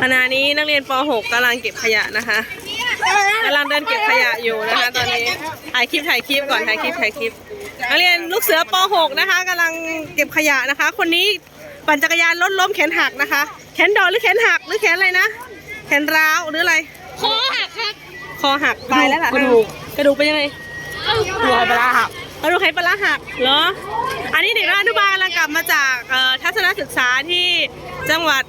ขณะนี้นักเรียนป .6 กำลังเก็บขยะนะคะกำลังเดินเก็บขยะอยู่นะคะ ตอนนี้ถ่ายคลิปถ่ายคลิปก่อนถ่ายคลิปถ่ายคลิปนักเรียนลูกเสือป .6 นะคะกำลังเก็บขยะนะคะ คนนี้ปั่นจักรยานรถล้มแขนหักนะคะ แขนดอกหรือแขนหักหรือแขนอะไรนะ แขนร้าวหรืออะไร คอหักครับคอหักตายแล้วล่ะกระดูกกระดูกเป็นยังไงหัวปลาหักกระดูกไขปลาร้าหักเหรอ อันนี้เด็กอนุบาลกำลังกลับมาจากเอ่อทัศนศึกษาที่จังหวัด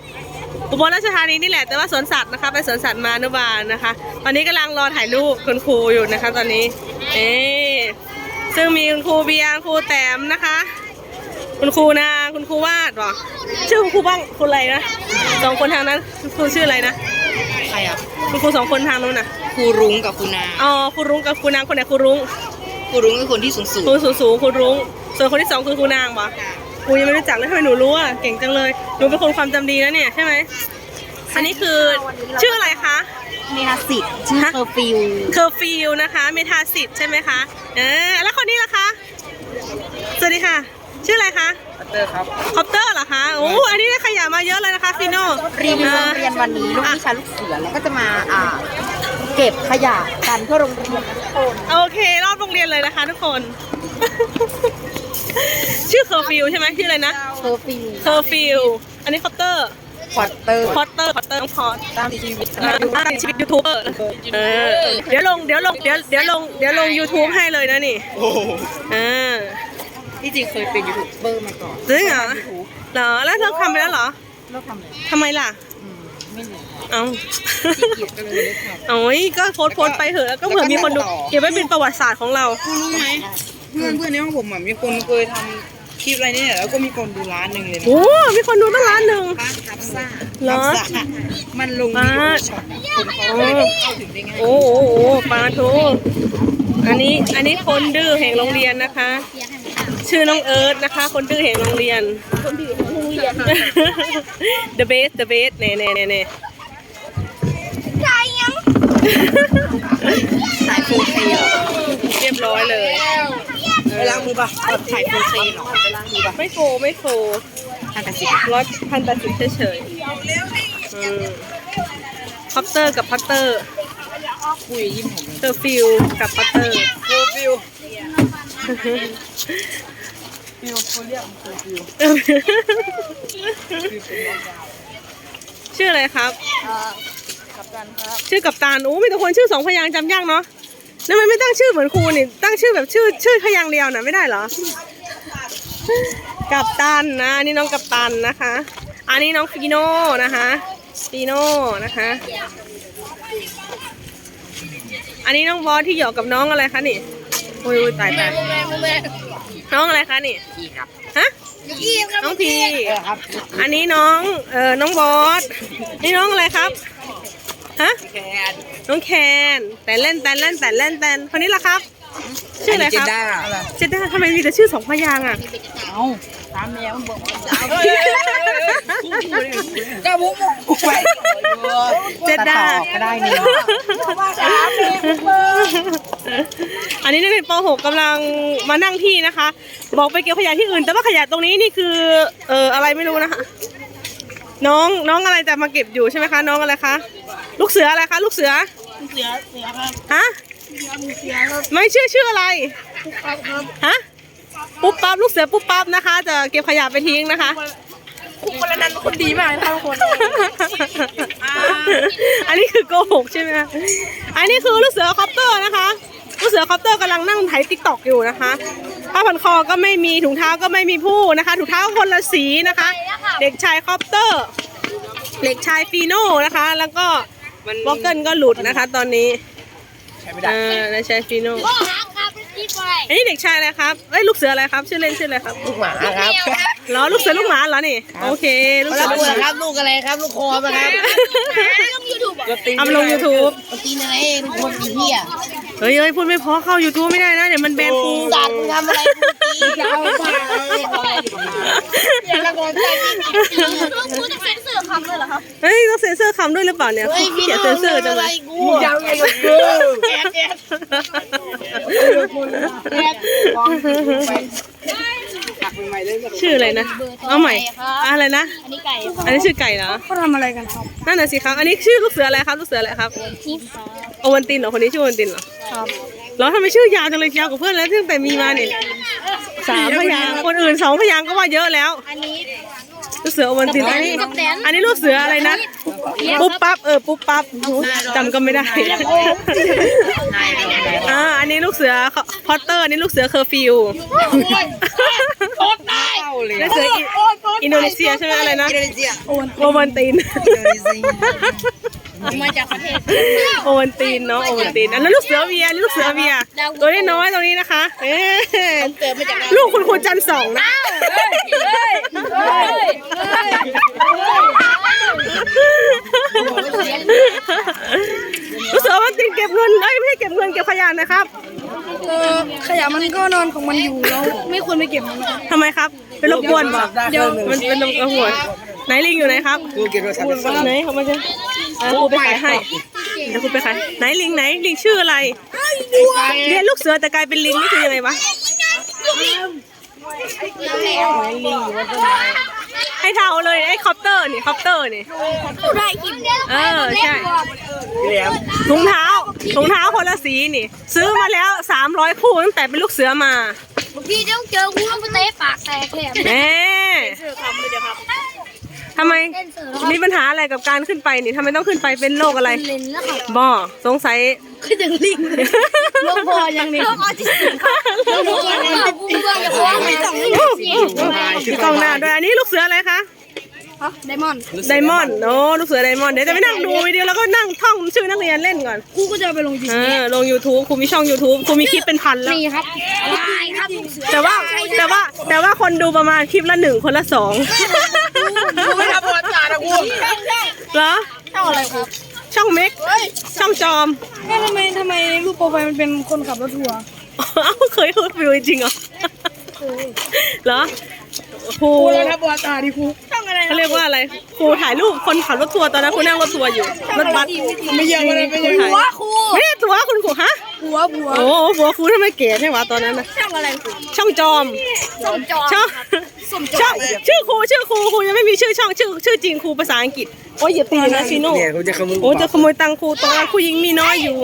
อุบลราชธานีนี่แหละแต่ว่าสวนสัตว์นะคะ ไปสวนสัตว์มาอนุบาลนะคะ ตอนนี้กำลังรอถ่ายรูปคุณครูอยู่นะคะ ตอนนี้เอ๊ซึ่งมีคุณครูเบียร์ครูแต้มนะคะ คุณครูนาคุณครูวาดเหรอชื่อคุณครูบ้างคุณอะไรนะสองคนทางนั้นคุณครูชื่ออะไรนะใครอะคุณครูสองคนทางนู้นน่ะครูรุ้งกับครูนาอ๋อครูรุ้งกับครูนางคนไหนครูรุ้งครูรุ้งคือคนที่สูงสูงครูสูงสูงครูรุ้งส่วนคนที่สองคือครูนางปะ ครูยังไม่รู้จักเลยทำไมหนูรู้อะ เก่งจังเลย หนูเป็นคนความจำดีนะเนี่ยใช่ไหม อันนี้คือชื่ออะไรคะ เมทาสิทธิ์ชื่อเคอร์ฟิวเคอร์ฟิลนะคะ เมทาสิตใช่ไหมคะเออแล้วคนนี้ล่ะคะ สวัสดีค่ะ ชื่ออะไรคะปัตเตอร์ครับคอปเตอร์เหรอคะโอ้อันนี้ได้ขยะมาเยอะเลยนะคะฟิโน่รีวิวโรงเรียนวันนี้ลูกวิชาลูกเสือแล้วก็จะมาอ่า เก็บขยะกันเพื่อโรงเรียนทุกคนโอเค รอบโรงเรียนเลยนะคะทุกคน ชื่อเคอร์ฟิลใช่ไหมชื่ออะไรนะเคอร์ฟิวเคอร์ฟิลอันนี้คอปเตอร์ควอเตอร์พอตเตอร์พอตเตอร์น้องพอตตามชีวิตเออตามชีวิตยูทูบเบอร์เออเดี๋ยวลงเดี๋ยวลงเดี๋ยวเดี๋ยวลงเดี๋ยวลง YouTube ให้เลยนะนี่เออที่จริงเคยเป็นยูทูบเบอร์มาก่อนจริงเหรอเหรอแล้วเธอทำไปแล้วเหรอเลิกทำเลยทำไมล่ะอืมไม่เหนื่อยเอ้าขี้เกียจก็เลยเลิกทำโอ้ยก็โพสต์โพสต์ไปเถอะแล้วก็เผื่อมีคนดูแล้วก็ต่อเก็บไว้เป็นประวัติศาสตร์ของเราคุณรู้ไหม เพื่อนเพื่อนในห้องผมอะมีคนเคยทำคลิปอะไรเนี่ยแล้วก็มีคนดูล้านหนึ่งเลยนะโอ้มีคนดูตั้งล้านหนึ่งป้าทับซ่าเหรอทับซ่ามันลงวิดีโอช็อตคนเขาเลยเข้าถึงได้ง่ายโอ้โหโอ้โหปลาทูอันนี้อันนี้คนดื้อแห่งโรงเรียนนะคะ ชื่อน้องเอิร์ธนะคะ คนดื้อแห่งโรงเรียน คนดื้อแห่งโรงเรียน the best the best เน่เน่เน่เน่สายฟูเฟียเรียบร้อยเลยไป ล้างมือป่ะแบบถ่ายฟูเฟียหรอไปล้างมือแบบไม่โฟไม่โฟทางกระสิบร้อยพันแปดสิบเฉยๆอืมพัตเตอร์กับพัตเตอร์คุยยิ้มผมเตอร์ฟิลกับพัตเตอร์ฟิวฟิวฟิวเขาเรียกฟิวฟิวชื่ออะไรครับ กับกันครับ ชื่อกับตาลโอ้มีแต่คนชื่อสองพยางค์จำยากเนาะ แล้วมันไม่ตั้งชื่อเหมือนครูนี่ ตั้งชื่อแบบชื่อชื่อพยางค์เดียวน่ะไม่ได้เหรอ กับตันนะอันนี่น้องกับตันนะคะ อันนี้น้องฟีโน่นะคะฟีโน่นะคะ อันนี้น้องบอสที่หยอกกับน้องอะไรคะนี่โอ้ยโอ้ยตายตายน้องอะไรคะนี่พี่ครับฮะน้องพีเออครับอันนี้น้องเอ่อน้องบอส นี่น้องอะไรครับ ฮะแคนน้องแคนแต่เล่นแต่เล่นแต่เล่นแต่คนนี้ล่ะครับ ชื่ออะไรเจครับด้าเจด้าทำไมมีแต่ชื่อสองพยางค์อะเอาตามแมวบอกว่าจะเอากระบุกบุกไปเจด้าตัดต่อก็ได้นี่อันนี้นักเรียนป .6 กำลังมานั่งที่นะคะ บอกไปเก็บขยะที่อื่น แต่ว่าขยะตรงนี้นี่คือ เอ่ออะไรไม่รู้นะคะ น้องน้องอะไรจะมาเก็บอยู่ใช่ไหมคะ น้องอะไรคะ ลูกเสืออะไรคะ ลูกเสือ เสียเสียครับฮะเสียครับไม่ชื่อชื่ออะไรครับครับฮะปุ๊บปั๊บลูกเสือปุ๊บปั๊บนะคะ จะเก็บขยะไปทิ้งนะคะคุณคนนั้นคนดีมากนะครับคน อันนี้คือโกหกใช่ไหมคะอันนี้คือลูกเสือคอปเตอร์นะคะ ลูกเสือคอปเตอร์กำลังนั่งไถติ๊กตอกอยู่นะคะ ผ้าพันคอก็ไม่มีถุงเท้าก็ไม่มีผู้นะคะ ถุงเท้าคนละสีนะคะ เด็กชายคอปเตอร์ เด็กชายฟีโน่นะคะ แล้วก็วอกเกิลก็หลุดนะคะ ตอนนี้ใช้ไม่ได้อ่าเด็กชายฟีโน่คอหักครับที่ไปอันนี้เด็กชายอะไรครับเอ้ยลูกเสืออะไรครับชื่อเล่นชื่ออะไรครับลูกหมาครับเหรอลูกเสือลูกหมาเหรอนี่โอเคลูกเสือลูกหมาครับลูกอะไรครับลูกคอมาครับลงยูทูบเอามาลง YouTube ตีนอะไรลูกคนอีเหี้ย เฮ้ยเฮ้ยพูดไม่เพอเข้า YouTube ไม่ได้นะ เดี๋ยวมันแบนกู สัตว์มึงทำอะไรกูตีจะเอาไปอย่าละครใจพี่ครูต้องเซ็นเซอร์คำด้วยเหรอครับเฮ้ยต้องเซ็นเซอร์คำด้วยหรือเปล่าเนี่ยเฮ้ยขี้พี่เกียจเซ็นเซอร์จังเลยกูยังไงกับกูแอบแอบหักใหม่ๆเลยสรุปชื่ออะไรนะ เอาใหม่ อะไรนะ อันนี้ไก่ อันนี้ชื่อไก่เหรอเขาทำอะไรกันครับนั่นน่ะสิครับ อันนี้ชื่อลูกเสืออะไรครับ ลูกเสืออะไรครับนี่ค่ะโอวันตินเหรอ คนนี้ชื่อโอวันตินเหรอ ครับแล้วทำไมชื่อยาวจังเลยยาวกว่าเพื่อนแล้วตั้งแต่มีมาเนี่ยสามพยางค์คนอื่นสองพยางค์ก็ว่าเยอะแล้ว อันนี้ลูกเสือโอวันตินอันนี้กับแตนอันนี้ลูกเสืออะไรนะ ปุ๊บปั๊บเออปุ๊บปั๊บโอ้จำก็ไม่ได้อ่าอันนี้ลูกเสือพอตเตอร์อันนี้ลูกเสือเคอร์ฟิว เข้าเลยลูกเสืออินโดนีเซียใช่ไหมอะไรนะอินโดนีเซียโอวันตินมาจากประเทศโอวันตินเนาะโอวันตินอันนั้นลูกเสือเวียลูกเสือเวียตัวน้อยๆตรงนี้นะคะเอ๊ะเกิดมาจากลูกคุณครูจันสองนะลูกเสือวันตินเก็บเงินเอ้ยไม่ใช่เก็บเงินเก็บขยะนะครับ เออขยะมันก็นอนของมันอยู่แล้วไม่ควรไปเก็บมันนะครับทำไมครับ เป็นรบกวนป่ะเดี๋ยวมันเป็นรบกวนไหนลิงอยู่ไหนครับกูเก็บโทรศัพท์ไปซ่อมไหนเขามาจะเอาครูไปขายให้เดี๋ยวครูไปขายไหนลิงไหนลิงชื่ออะไรเรียนลูกเสือแต่กลายเป็นลิงนี่คือยังไงวะให้เท่าเลยไอ้คอปเตอร์นี่คอปเตอร์นี่ได้กินเออใช่พี่แหลมถุงเท้า ถุงเท้าคนละสีนี่ ซื้อมาแล้วสามร้อยคู่ตั้งแต่เป็นลูกเสือมาพี่ต้องเจอกูต้องไปเตะปากแตกแถมแหมทำไมเล่นเสือมีปัญหาอะไรกับการขึ้นไปนี่ทำไมต้องขึ้นไปเป็นโรคอะไรเล่นแล้วค่ะบ่สงสัยคือยังลิงลงพอยังนี่ลงพอจริงลงพอยังนี่กูเบื่ออย่าพ้องไม่ต้องมีกล้องหน้าด้วยอันนี้ลูกเสืออะไรคะ ไดมอนด์ไดมอนด์โอ้ลูกเสือไดมอนด์เดี๋ยวจะไปนั่งดูวิดีโอแล้วก็นั่งท่องชื่อนักเรียนเล่นก่อนครูก็จะเอาไปลงยูเออลง YouTube ครูมีช่อง YouTube ครูมีคลิปเป็นพันแล้ว นี่ครับได้ครับแต่ว่าแต่ว่าแต่ว่าคนดูประมาณคลิปละหนึ่งคนละสองกูไม่ทำประวัติศาสตร์อะกูเหรอ เท่าอะไรครับช่องเม็ก ช่องจอมแม่ทำไมทำไมรูปโปรไฟล์มันเป็นคนขับรถทัวร์เอ้าเคยพูดวิวจริงเหรอเหรอครูครูแล้วทำประวัติศาสตร์ดิครู เขาเรียกว่าอะไรครูถ่ายรูปคนขับรถทัวร์ตอนนั้นครูนั่งรถทัวร์อยู่รถบัสไม่เยี่ยมอะไรไม่เยี่ยมถ่ายหัวครูไม่ได้ตัวคุณครูฮะหัวหัวโอ้โหหัวครูทำไมเก๋ใช่หวะตอนนั้นนะช่างอะไรครูช่องจอมสมจอช่องช่องชื่อครูชื่อครูครูยังไม่มีชื่อช่องชื่อชื่อจริงครูภาษาอังกฤษโอ้ยอย่าตีนะชิโน่เนี่ยกูจะขโมยโอ้จะขโมยตังค์ครูตรงนั้นครูยิงมีน้อยอยู่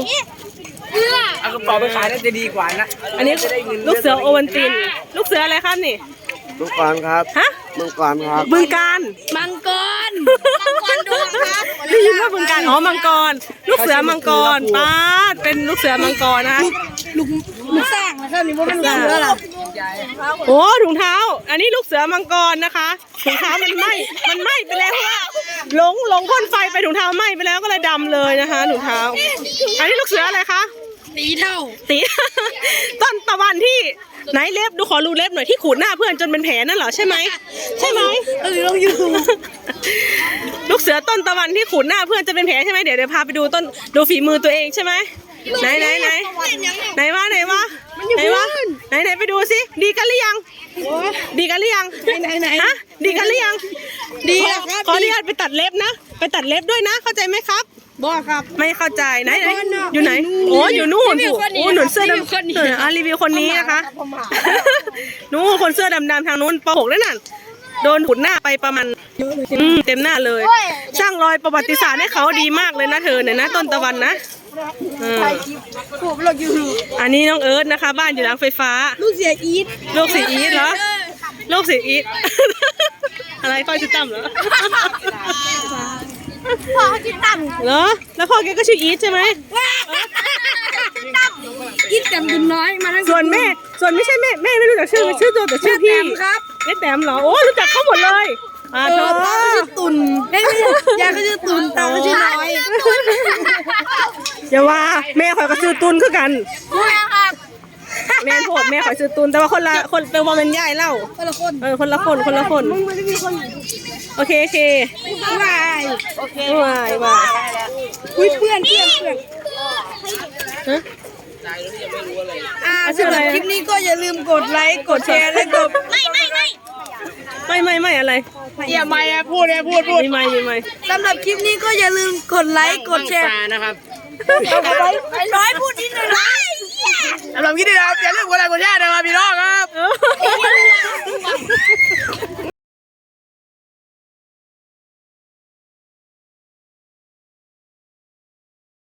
เอากระเป๋าไปขายน่าจะดีกว่านะ อันนี้ลูกเสือโอวันติน ลูกเสืออะไรครับนี่มังกรครับ ฮะ มังกรครับ บึงการมังกรได้ยินว่าบึงการอ๋อมังกร ลูกเสือมังกรป้าดเป็นลูกเสือมังกรนะคะลูกลูกสร้างนะครับนี่ว่าเป็นลูกเสือเหรอโอ้ถุงเท้า อันนี้ลูกเสือมังกรนะคะถุงเท้ามันไหม้มันไหม้ไปแล้วเพราะว่าหลงหลงพ่นไฟไปถุงเท้าไหม้ไปแล้วก็เลยดำเลยนะคะถุงเท้า อันนี้ลูกเสืออะไรคะตีเท่าตี ต้นตะวันที่ ไหนเล็บดูขอรูเล็บหน่อยที่ขูดหน้าเพื่อนจนเป็นแผลนั่นเหรอใช่ไหมใช่ไหมเออลงยูลูกเสือต้นตะวันที่ขูดหน้าเพื่อนจะเป็นแผลใช่ไหมเดี๋ยวเดี๋ยวพาไปดูต้นดูฝีมือตัวเองใช่ไหมไหนไหนไหนไหนวะไหนวะไหนวะไหนไหนไปดูสิดีกันหรือยังดีกันหรือยังไหนไหนฮะดีกันหรือยัง ดีขออนุญาตไปตัดเล็บนะ ไปตัดเล็บด้วยนะ เข้าใจไหมครับบอกครับ ไม่เข้าใจไหนไหนอยู่ไหนโอ้อยู่นู่นถูกโอ้หนุนเสื้อดำเอออะรีวิวคนนี้นะคะนู่นคนเสื้อดำๆทางนู้นป .6 แล้วน่ะโดนขุดหน้าไปประมาณอืมเต็มหน้าเลยสร้างรอยประวัติศาสตร์ให้เขาดีมากเลยนะเธอเนี่ยนะ ต้นตะวันนะเออครูลงยูอันนี้น้องเอิร์ธนะคะ บ้านอยู่หลังไฟฟ้า ลูกเสียอีทลูกสีอีทเหรอลูกสีอีทอะไรก้อยชื่อตั้มเหรอ พ่อจิตตั้มเหรอ แล้วพ่อแกก็ชื่ออีทใช่ไหมอีทแต่บุญน้อยมาทั้งส่วนแม่ ส่วนไม่ใช่แม่แม่ไม่รู้จักชื่อชื่อตัวแต่ชื่อพี่ครับแม่แต้มเหรอ โอ้รู้จักเขาหมดเลยอ่าเอเธออตาก็ชื่อตุนเอ้ยไม่ใช่ยายก็ชื่อตุนตาก็ชื่อน้อยอย่าว่าแม่ข่อยก็ซื้อตุนคือกันแม่ครับ แม่โพดแม่ข่อยซื้อตุนแต่ว่าคนละคนเป็นว่ามันย่ายเล่าคนละคนเออคนละคนคนละคน มึงไม่ได้มีคนโอเคโอเควายวายวายอุ้ยเพื่อนเพื่อนเพื่อนฮะอ่าสำหรับคลิปนี้ก็อย่าลืมกดไลค์กดแชร์และกดไม่ไม่ไม่ไม่ไม่ไม่อะไรอย่าไม่อะพูดเลยพูดพูดมีไม่มีไม่สำหรับคลิปนี้ก็อย่าลืมกดไลค์กดแชร์นะครับร้อยพูดนิดหน่อย สำหรับคลิปนี้นะครับอย่าลืมกดไลค์กดแชร์นะครับพี่น้องครับ